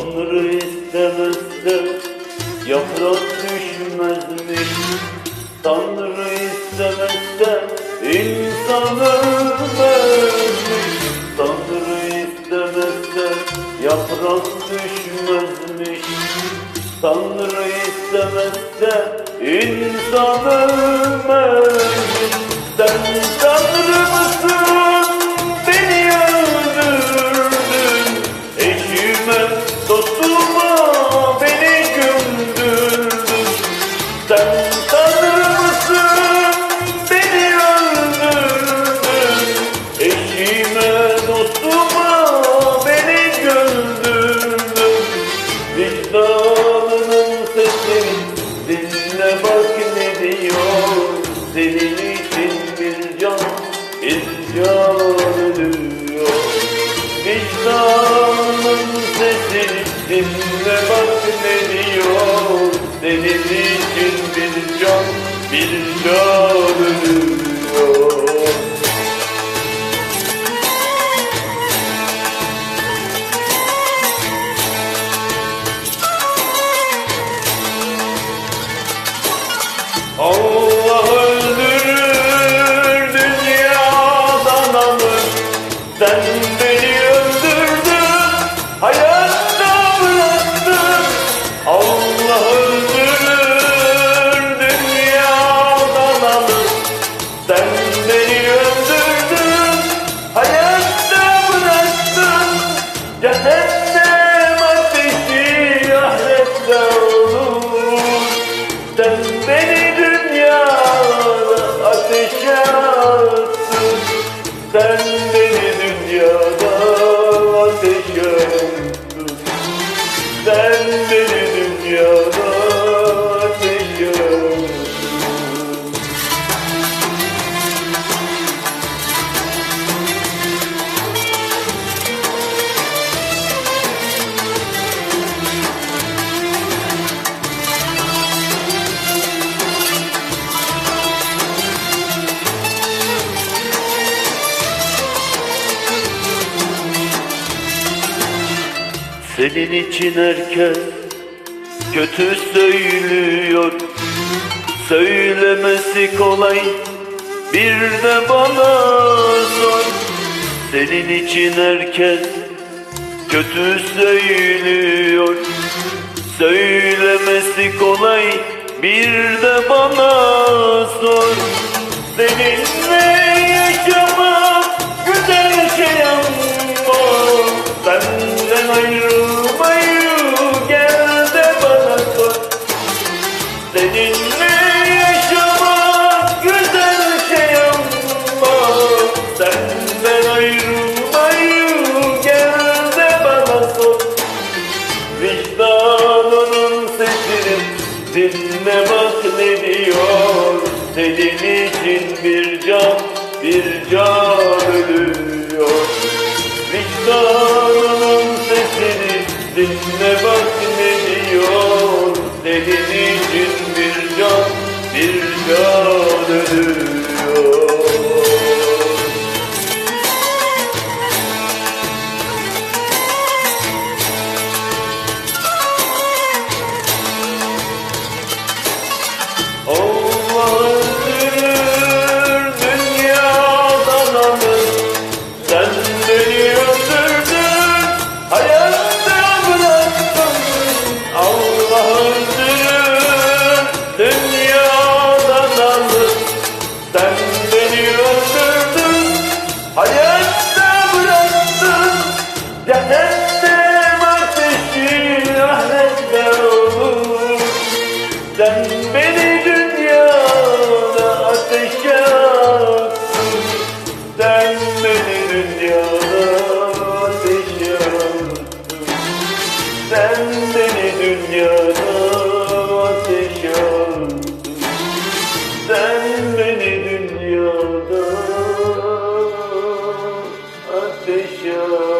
Tanrı istemez yaprak düşmez mi? Tanrı istemez insan ölmez? Tanrı istemez yaprak düşmezmiş Tanrı istemez insan ölmez Sen Tanrı mısın? Senin için can, bir can ölüyor Vicdanının sesini dinle bak ne diyor. Senin için bir can, Sen beni öldürdün hayatta bıraktın. Allah öldürür dünyadan alır Sen beni öldürdün hayatta bıraktın. Cehennem ateşi ahirette sen beni dünyada ateşe attın. Sen beni dünyada Senin için herkes kötü söylüyor. Söylemesi kolay bir de bana sor Senin için herkes kötü söylüyor. Söylemesi kolay bir de bana sor Seninle dinle bak ne diyor. Senin için bir can, bir can ölüyor. Vicdanının sesini dinle bak you.